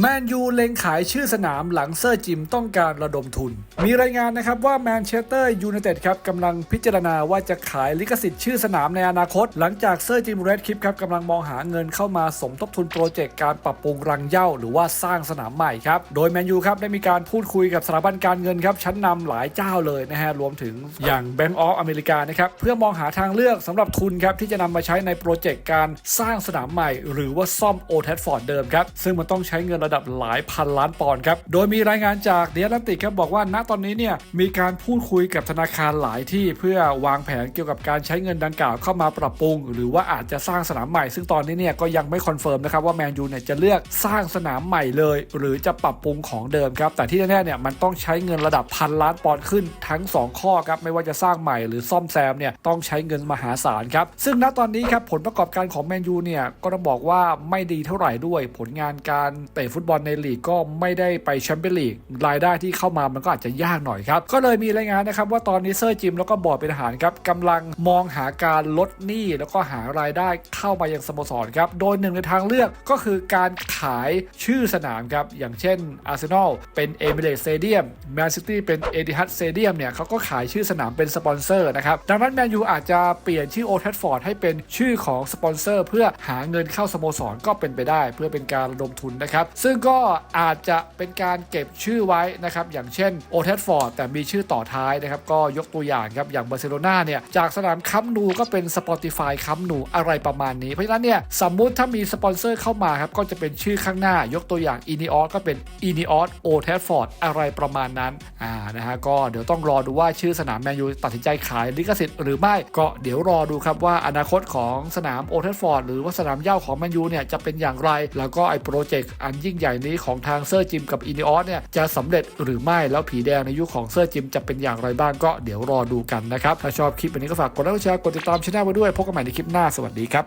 แมนยูเล็งขายชื่อสนามหลังเซอร์จิมต้องการระดมทุน มีรายงานนะครับว่าแมนเชสเตอร์ยูไนเต็ดครับกำลังพิจารณาว่าจะขายลิขสิทธิ์ชื่อสนามในอนาคต หลังจากเซอร์จิมเรดคลิปครับกำลังมองหาเงินเข้ามาสมทบทุนโปรเจกต์การปรับปรุงรังเย้าหรือว่าสร้างสนามใหม่ครับ โดยแมนยูครับได้มีการพูดคุยกับสถาบันการเงินครับชั้นนำหลายเจ้าเลยนะฮะรวมถึงอย่าง Bank of America นะครับเพื่อมองหาทางเลือกสำหรับทุนครับที่จะนำมาใช้ในโปรเจกต์การสร้างสนามใหม่ หรือว่าซ่อมโอเทสฟอร์ดเดิมครับซึ่งมันต้องใช้เงินระดับหลายพันล้านปอนด์ครับ โดยมีรายงานจากเดียรันติกครับบอกว่าณตอนนี้เนี่ยมีการพูดคุยกับธนาคารหลายที่เพื่อวางแผนเกี่ยวกับการใช้เงินดังกล่าวเข้ามาปรับปรุง หรือว่าอาจจะสร้างสนามใหม่ ซึ่งตอนนี้เนี่ยก็ยังไม่คอนเฟิร์มนะครับว่าแมนยูเนี่ยจะเลือกสร้างสนามใหม่เลย หรือจะปรับปรุงของเดิมครับแต่ที่แน่ๆเนี่ยมันต้องใช้เงินระดับพันล้านปอนด์ขึ้นทั้ง 2 ข้อครับไม่ว่าจะสร้างใหม่หรือซ่อมแซมเนี่ยต้องใช้เงินมหาศาลครับซึ่งณตอนนี้ครับผลประกอบการของแมนยูเนี่ยก็ต้องบอกว่าไม่ดีเท่าไหร่ด้วยผลงานการเตะฟุตบอลในลีกก็ไม่ได้ไปแชมเปี้ยนลีกรายได้ที่เข้ามามันก็อาจจะยากหน่อยครับ ก็เลยมีรายงานนะครับว่าตอนนี้เซอร์จิมแล้วก็บอร์ดเป็นอาหารครับกำลังมองหาการลดหนี้แล้วก็หารายได้เข้ามายังสโมสรครับ โดยหนึ่งในทางเลือกก็คือการขายชื่อสนามครับ อย่างเช่นอาร์เซนอลเป็นเอมิเรตสเตเดียมแมนซิตี้เป็นเอติฮัดสเตเดียมเนี่ยเขาก็ขายชื่อสนามเป็นสปอนเซอร์นะครับ ดังนั้นแมนยูอาจจะเปลี่ยนชื่อโอทัฟฟอร์ดให้เป็นชื่อของสปอนเซอร์ เพื่อหาเงินเข้าสโมสรก็เป็นไปได้ เพื่อเป็นการระดมทุนนะครับซึ่งก็อาจจะเป็นการเก็บชื่อไว้นะครับ อย่างเช่นโอเทัฟอร์ดแต่มีชื่อต่อท้ายนะครับ ก็ยกตัวอย่างครับ อย่างบาร์เซโลนาเนี่ย จากสนามคัมนูก็เป็น Spotify คัมนูอะไรประมาณนี้ เพราะฉะนั้นเนี่ย สมมุติถ้ามีสปอนเซอร์เข้ามาครับ ก็จะเป็นชื่อข้างหน้ายกตัวอย่าง i n e o s ก็เป็น i n e o s o t a f f o r d อร์อะไรประมาณนั้นอ่านะฮะก็เดี๋ยวต้องรอดูว่าชื่อสนามแมนยูตัดสินใจขายลิขสิทธิ์หรือไม่ก็เดี๋ยวรอดูครับว่าอนาคตของสนามโอเทสฟอร์ดหรือว่าสนามเย้าของแมนยูเนี่ยจะเป็นอย่างไร แล้วก็ไอ้โปรเจกต์อันยิ่งใหญ่นี้ของทางเซอร์จิมกับอินิออสเนี่ยจะสำเร็จหรือไม่แล้วผีแดงในยุคของเซอร์จิมจะเป็นอย่างไรบ้างก็เดี๋ยวรอดูกันนะครับ ถ้าชอบคลิปวันนี้ก็ฝากกดไลค์กดแชร์กดติดตามช่องไว้ด้วยพบกันใหม่ในคลิปหน้าสวัสดีครับ